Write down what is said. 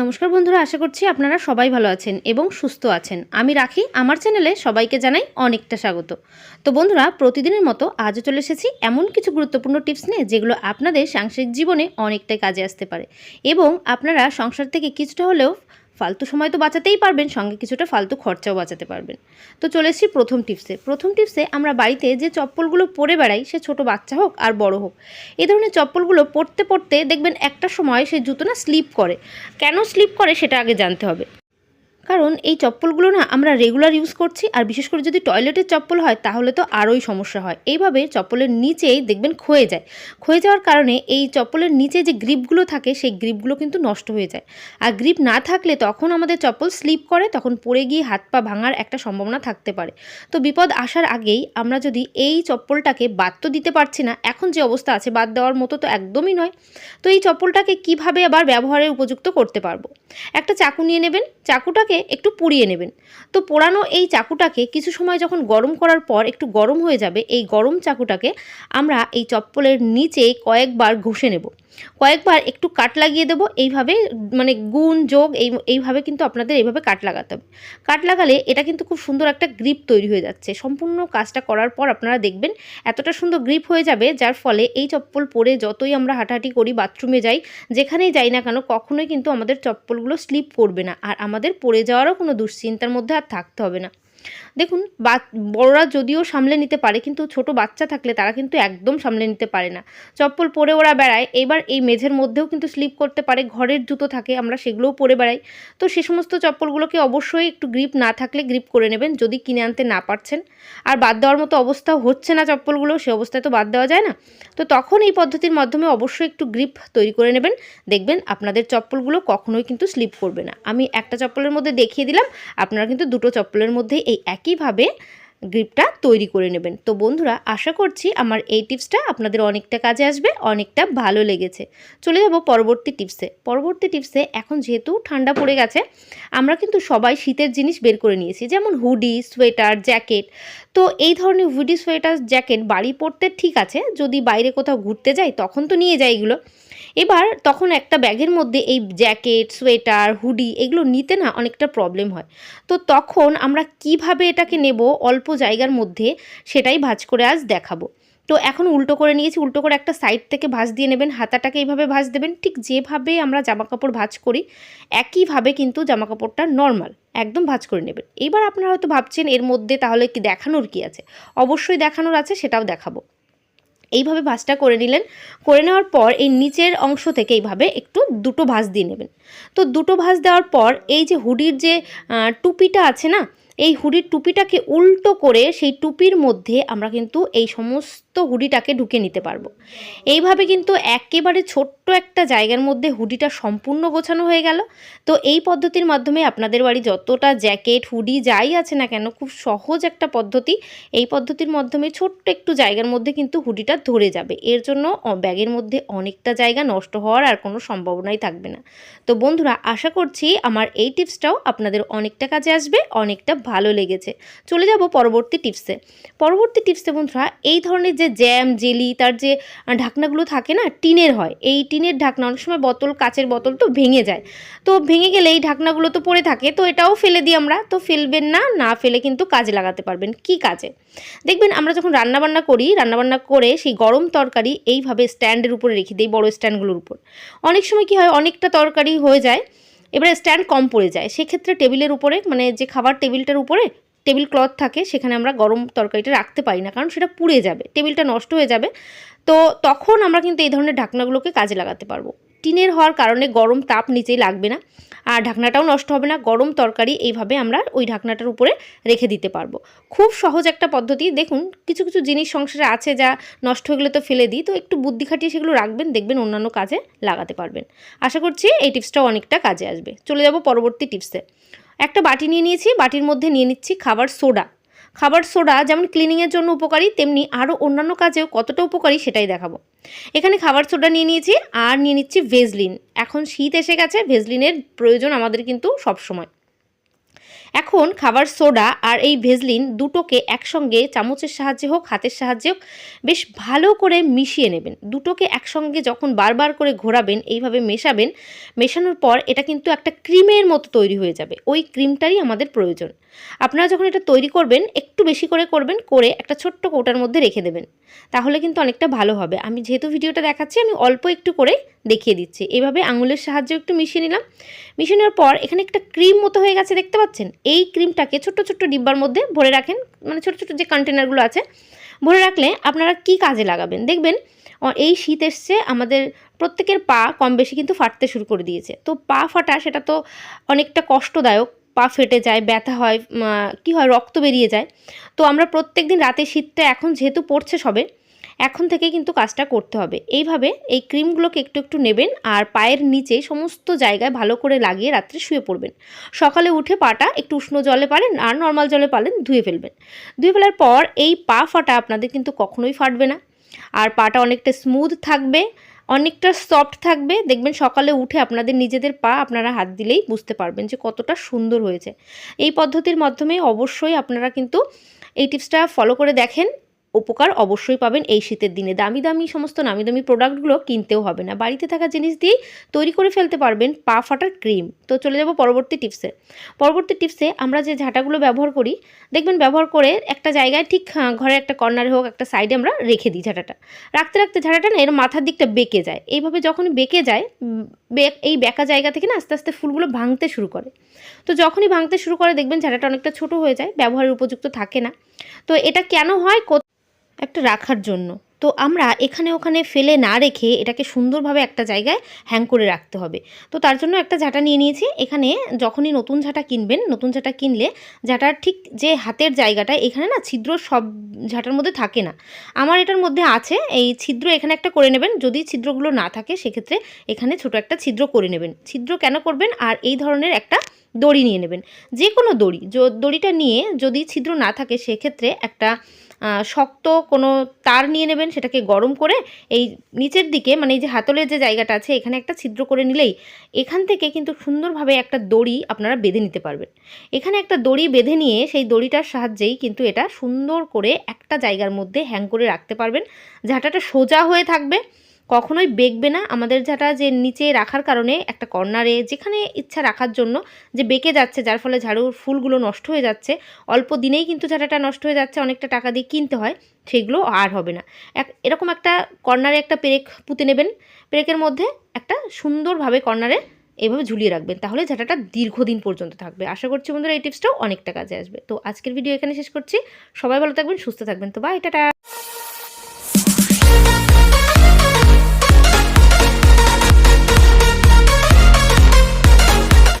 নমস্কার বন্ধুরা, আশা করছি আপনারা সবাই ভালো আছেন এবং সুস্থ আছেন। আমি রাখি, আমার চ্যানেলে সবাইকে জানাই অনেকটা স্বাগত। তো বন্ধুরা, প্রতিদিনের মতো আজও চলে এসেছি এমন কিছু গুরুত্বপূর্ণ টিপস নিয়ে যেগুলো আপনাদের সাংসারিক জীবনে অনেকটাই কাজে আসতে পারে। এবং আপনারা সংসার থেকে কিছুটা হলেও ফালতু সময় তো বাঁচাতেই পারবেন, সঙ্গে কিছুটা ফালতু খরচাও বাঁচাতে পারবেন। তো চলে এসেছি প্রথম টিপসে। প্রথম টিপসে আমরা বাড়িতে যে চপ্পলগুলো পরে বেড়াই, সে ছোট বাচ্চা হোক আর বড় হোক, এই ধরনের চপ্পলগুলো পরতে পরতে দেখবেন একটা সময় সে জুতো না স্লিপ করে। কেন স্লিপ করে সেটা আগে জানতে হবে। কারণ এই চপ্পলগুলো না আমরা রেগুলার ইউজ করছি, আর বিশেষ করে যদি টয়লেটের চপ্পল হয়, তাহলে তো আরোই সমস্যা হয়। এইভাবে চপ্পলের নিচেই দেখবেন ক্ষয়ে যায়। ক্ষয়ে যাওয়ার কারণে এই চপ্পলের নিচে যে গ্রিপগুলো থাকে, সেই গ্রিপগুলো কিন্তু নষ্ট হয়ে যায়। আর গ্রিপ না থাকলে তখন আমাদের চপ্পল স্লিপ করে, তখন পড়ে গিয়ে হাত পা ভাঙার একটা সম্ভাবনা থাকতে পারে। তো বিপদ আসার আগেই আমরা যদি এই চপ্পলটাকে বাদ তো দিতে পারছি না, এখন যে অবস্থা আছে, বাদ দেওয়ার মতো তো একদমই নয়। তো এই চপ্পলটাকে কীভাবে আবার ব্যবহারের উপযুক্ত করতে পারব? একটা চাকু নিয়ে নেবেন। চাকুটাকে একটু পুড়িয়ে নেবেন। তো পোড়ানো এই চাকুটাকে কিছু সময় যখন গরম করার পর একটু গরম হয়ে যাবে, এই গরম চাকুটাকে আমরা এই চপ্পলের নিচে কয়েকবার ঘষে নেব। কয়েকবার একটু কাট লাগিয়ে দেবো, এইভাবে মানে গুণ, যোগ, এই, এইভাবে কিন্তু আপনাদের এইভাবে কাট লাগাতে হবে। কাট লাগালে এটা কিন্তু খুব সুন্দর একটা গ্রিপ তৈরি হয়ে যাচ্ছে। সম্পূর্ণ কাজটা করার পর আপনারা দেখবেন এতটা সুন্দর গ্রিপ হয়ে যাবে, যার ফলে এই চপ্পল পরে যতই আমরা হাঁটাহাঁটি করি, বাথরুমে যাই, যেখানেই যাই না কেন, কখনোই কিন্তু আমাদের চপ্পলগুলো স্লিপ করবে না। আর আমাদের পড়ে যাওয়ারও কোনো দুশ্চিন্তার মধ্যে আর থাকতে হবে না। দেখুন বড়রা যদিও সামলে নিতে পারে, কিন্তু ছোট বাচ্চা থাকলে তারা কিন্তু একদম সামলে নিতে পারে না। চপ্পল পরে ওরা বেড়ায়, এবার এই মেঝের মধ্যেও কিন্তু স্লিপ করতে পারে, ঘরের জুতো থাকে, আমরা সেগুলোও পরে বেড়াই। তো সে সমস্ত চপ্পলগুলোকে অবশ্যই একটু গ্রিপ না থাকলে গ্রিপ করে নেবেন, যদি কিনে আনতে না পারছেন। আর বাদ দেওয়ার মতো অবস্থা হচ্ছে না চপ্পলগুলো, সে অবস্থায় তো বাদ দেওয়া যায় না। তো তখন এই পদ্ধতির মাধ্যমে অবশ্যই একটু গ্রিপ তৈরি করে নেবেন, দেখবেন আপনাদের চপ্পলগুলো কখনোই কিন্তু স্লিপ করবে না। আমি একটা চপ্পলের মধ্যে দেখিয়ে দিলাম, আপনারা কিন্তু দুটো চপ্পলের মধ্যে এই একইভাবে গ্রিপটা তৈরি করে নেবেন। তো বন্ধুরা, আশা করছি আমার এই টিপসটা আপনাদের অনেকটা কাজে আসবে, অনেকটা ভালো লেগেছে। চলে যাব পরবর্তী টিপসে। পরবর্তী টিপসে, এখন যেহেতু ঠান্ডা পড়ে গেছে, আমরা কিন্তু সবাই শীতের জিনিস বের করে নিয়েছি, যেমন হুডি, সোয়েটার, জ্যাকেট। তো এই ধরনের হুডি, সোয়েটার, জ্যাকেট বাড়ি পরতে ঠিক আছে, যদি বাইরে কোথাও ঘুরতে যাই, তখন তো নিয়ে যাই এগুলো। এবার তখন একটা ব্যাগের মধ্যে এই জ্যাকেট, সোয়েটার, হুডি এগুলো নিতে না অনেকটা প্রবলেম হয়। তো তখন আমরা কীভাবে এটাকে নেব অল্প জায়গার মধ্যে সেটাই ভাজ করে আজ দেখাবো। তো এখন উল্টো করে নিয়েছি, উল্টো করে একটা সাইড থেকে ভাঁজ দিয়ে নেবেন, হাতাটাকে এইভাবে ভাঁজ দেবেন, ঠিক যেভাবে আমরা জামা কাপড় ভাঁজ করি, একইভাবে কিন্তু জামা কাপড়টা নর্মাল একদম ভাঁজ করে নেবেন। এইবার আপনারা হয়তো ভাবছেন এর মধ্যে তাহলে কি দেখানোর কি আছে? অবশ্যই দেখানোর আছে, সেটাও দেখাবো। এইভাবে ভাঁজটা করে নিলেন। করে নেওয়ার পর এই নিচের অংশ থেকে এইভাবে একটু দুটো ভাঁজ দিয়ে নেবেন। তো দুটো ভাঁজ দেওয়ার পর এই যে হুডির যে টুপিটা আছে না, এই হুডির টুপিটাকে উল্টো করে সেই টুপির মধ্যে আমরা কিন্তু এই সমস্ত হুডিটাকে ঢুকে নিতে পারব। এইভাবে কিন্তু একেবারে ছোট্ট একটা জায়গার মধ্যে হুডিটা সম্পূর্ণ গোছানো হয়ে গেল। তো এই পদ্ধতির মাধ্যমে আপনাদের বাড়ি যতটা জ্যাকেট, হুডি যাই আছে না কেন, খুব সহজ একটা পদ্ধতি। এই পদ্ধতির মাধ্যমে ছোট্ট একটু জায়গার মধ্যে কিন্তু হুডিটা ধরে যাবে। এর জন্য ব্যাগের মধ্যে অনেকটা জায়গা নষ্ট হওয়ার আর কোনো সম্ভাবনাই থাকবে না। তো বন্ধুরা, আশা করছি আমার এই টিপসটাও আপনাদের অনেকটা কাজে আসবে, অনেকটা ভালো লেগেছে। চলে যাব পরবর্তী টিপসে। পরবর্তী টিপসে বন্ধুরা, এই ধরনের যে জ্যাম, জেলি, তার যে ঢাকনাগুলো থাকে না, টিনের হয়। এই টিনের ঢাকনা, অনেক সময় বোতল, কাচের বোতল তো ভেঙে যায়। তো ভেঙে গেলে এই ঢাকনাগুলো তো পড়ে থাকে, তো এটাও ফেলে দিই আমরা। তো ফেলবেন না না ফেলে কিন্তু কাজে লাগাতে পারবেন। কি কাজে? দেখবেন আমরা যখন রান্নাবান্না করি, রান্নাবান্না করে সেই গরম তরকারি এইভাবে স্ট্যান্ডের উপরে রেখে দিই, বড় স্ট্যান্ডগুলোর উপর। অনেক সময় কি হয়, অনেকটা তরকারি হয়ে যায়, এবারে স্ট্যান্ড কম পড়ে যায়। সেক্ষেত্রে টেবিলের উপরে মানে যে খাবার টেবিলটার উপরে টেবিল ক্লথ থাকে, সেখানে আমরা গরম তরকারিটা রাখতে পারি না, কারণ সেটা পুড়ে যাবে, টেবিলটা নষ্ট হয়ে যাবে। তো তখন আমরা কিন্তু এই ধরনের ঢাকনাগুলোকে কাজে লাগাতে পারব। টিনের হওয়ার কারণে গরম তাপ নিচেই লাগবে না, আর ঢাকনাটাও নষ্ট হবে না, গরম তরকারি এইভাবে আমরা ওই ঢাকনাটার উপরে রেখে দিতে পারব। খুব সহজ একটা পদ্ধতি, দেখুন, কিছু কিছু জিনিস সংসারে আছে যা নষ্ট হয়ে গেলে তো ফেলে দিই, তো একটু বুদ্ধি খাটিয়ে সেগুলো রাখবেন, দেখবেন অন্যান্য কাজে লাগাতে পারবেন। আশা করছি এই টিপসটাও অনেকটা কাজে আসবে। চলে যাব পরবর্তী টিপসে। একটা বাটি নিয়ে নিয়েছি, বাটির মধ্যে নিয়ে নিচ্ছি খাবার সোডা। খাবার সোডা যেমন ক্লিনিংয়ের জন্য উপকারী, তেমনি আরও অন্যান্য কাজেও কতটা উপকারী সেটাই দেখাবো। এখানে খাবার সোডা নিয়ে নিয়েছি আর নিয়ে নিচ্ছি ভেজলিন। এখন শীত এসে গেছে, ভেজলিনের প্রয়োজন আমাদের কিন্তু সবসময়। এখন খাবার সোডা আর এই ভেজলিন দুটোকে একসঙ্গে চামচের সাহায্যে হোক, হাতের সাহায্যে হোক, বেশ ভালো করে মিশিয়ে নেবেন। দুটোকে একসঙ্গে যখন বারবার করে ঘোরাবেন, এইভাবে মেশাবেন, মেশানোর পর এটা কিন্তু একটা ক্রিমের মতো তৈরি হয়ে যাবে। ওই ক্রিমটারই আমাদের প্রয়োজন। আপনারা যখন এটা তৈরি করবেন, একটু বেশি করে করবেন, করে একটা ছোট্ট কৌটার মধ্যে রেখে দেবেন। তাহলে কিন্তু অনেকটা ভালো হবে। আমি যেহেতু ভিডিওটা দেখাচ্ছি, আমি অল্প একটু করে দেখিয়ে দিচ্ছি। এভাবে আঙুলের সাহায্যে একটু মিশিয়ে নিলাম। মিশিয়ে নেওয়ার পর এখানে একটা ক্রিম মতো হয়ে গেছে, দেখতে পাচ্ছেন? এই ক্রিমটাকে ছোট্ট ছোট্ট ডিব্বার মধ্যে ভরে রাখেন মানে ছোট ছোট যে কন্টেনারগুলো আছে, ভরে রাখলে আপনারা কি কাজে লাগাবেন? দেখবেন এই শীত এসছে, আমাদের প্রত্যেকের পা কম বেশি কিন্তু ফাটতে শুরু করে দিয়েছে। তো পা ফাটা সেটা তো অনেকটা কষ্টদায়ক, পা ফেটে যায়, ব্যথা হয় কি হয়, রক্ত বেরিয়ে যায়। তো আমরা প্রত্যেক দিন রাতে শীতটা এখন যেহেতু পড়ছে সবে এখন থেকে কিন্তু কাজটা করতে হবে। এইভাবে এই ক্রিমগুলোকে একটু একটু নেবেন আর পায়ের নিচে সমস্ত জায়গায় ভালো করে লাগিয়ে রাত্রে শুয়ে পড়বেন। সকালে উঠে পাটা একটু উষ্ণ জলে পারেন আর নর্মাল জলে পারেন ধুয়ে ফেলবেন। ধুয়ে ফেলার পর এই পা ফাটা আপনাদের কিন্তু কখনোই ফাটবে না। আর পাটা অনেকটা স্মুথ থাকবে, অনেকটা সফট থাকবে। দেখবেন সকালে উঠে আপনাদের নিজেদের পা আপনারা হাত দিলেই বুঝতে পারবেন যে কতটা সুন্দর হয়েছে। এই পদ্ধতির মাধ্যমে অবশ্যই আপনারা কিন্তু এই টিপসটা ফলো করে দেখেন। উপকার অবশ্যই পাবেন এই শীতের দিনে। দামি দামি সমস্ত নামি দামি প্রোডাক্টগুলো কিনতেও হবে না। বাড়িতে থাকা জিনিস দিয়েই তৈরি করে ফেলতে পারবেন পা ফাটার ক্রিম তো চলে যাব পরবর্তী টিপসে পরবর্তী টিপসে আমরা যে ঝাঁটাগুলো ব্যবহার করি দেখবেন ব্যবহার করে একটা জায়গায় ঠিক আহ, ঘরে একটা কর্নারে হোক একটা সাইডে আমরা রেখে দিই ঝাঁটাটা। রাখতে রাখতে ঝাঁটাটা না এর মাথার দিকটা বেঁকে যায়। এইভাবে যখনই বেঁকে যায় এই বেঁকা জায়গা থেকে না আস্তে আস্তে ফুলগুলো ভাঙতে শুরু করে। তো যখনই ভাঙতে শুরু করে দেখবেন ঝাঁটাটা অনেকটা ছোট হয়ে যায় ব্যবহারের উপযুক্ত থাকে না। তো এটা কেন হয় একটা রাখার জন্য। তো আমরা এখানে ওখানে ফেলে না রেখে এটাকে সুন্দরভাবে একটা জায়গায় হ্যাং করে রাখতে হবে। তো তার জন্য একটা ঝাঁটা নিয়ে নিয়েছি। এখানে যখনই নতুন ঝাঁটা কিনবেন, নতুন ঝাঁটা কিনলে ঝাঁটার ঠিক যে হাতের জায়গাটা, এখানে না ছিদ্র সব ঝাঁটার মধ্যে থাকে না। আমার এটার মধ্যে আছে, এই ছিদ্র এখানে একটা করে নেবেন। যদি ছিদ্রগুলো না থাকে, সেক্ষেত্রে এখানে ছোট একটা ছিদ্র করে নেবেন। ছিদ্র কেন করবেন? আর এই ধরনের একটা দড়ি নিয়ে নেবেন। যে কোনো দড়ি দড়িটা নিয়ে যদি ছিদ্র না থাকে, সেক্ষেত্রে একটা শক্ত কোনো তার নিয়ে নেবেন, সেটাকে গরম করে এই নিচের দিকে মানে এই যে হাতলের যে জায়গাটা আছে, এখানে একটা ছিদ্র করে নিলেই এখান থেকে কিন্তু সুন্দরভাবে একটা দড়ি আপনারা বেঁধে নিতে পারবেন। এখানে একটা দড়ি বেঁধে নিয়ে সেই দড়িটার সাহায্যেই কিন্তু এটা সুন্দর করে একটা জায়গার মধ্যে হ্যাং করে রাখতে পারবেন। ঝাঁটাটা সোজা হয়ে থাকবে। কখনোই বেঁকবে না। আমাদের ঝাঁটা যে নিচে রাখার কারণে একটা কর্নারে যেখানে ইচ্ছা রাখার জন্য যে বেঁকে যাচ্ছে, যার ফলে ঝাড়ুর ফুলগুলো নষ্ট হয়ে যাচ্ছে, অল্প দিনেই কিন্তু ঝাঁটাটা নষ্ট হয়ে যাচ্ছে, অনেকটা টাকা দিয়ে কিনতে হয়, সেগুলো আর হবে না। এক, এরকম একটা কর্নারে একটা পেরেক পুঁতে নেবেন। পেরেকের মধ্যে একটা সুন্দরভাবে কর্নারে এভাবে ঝুলিয়ে রাখবেন, তাহলে ঝাঁটাটা দীর্ঘদিন পর্যন্ত থাকবে। আশা করছি বন্ধুরা এই টিপসটাও অনেকটা কাজে আসবে। তো আজকের ভিডিও এখানে শেষ করছি। সবাই ভালো থাকবেন, সুস্থ থাকবেন। তো বাই টাটা!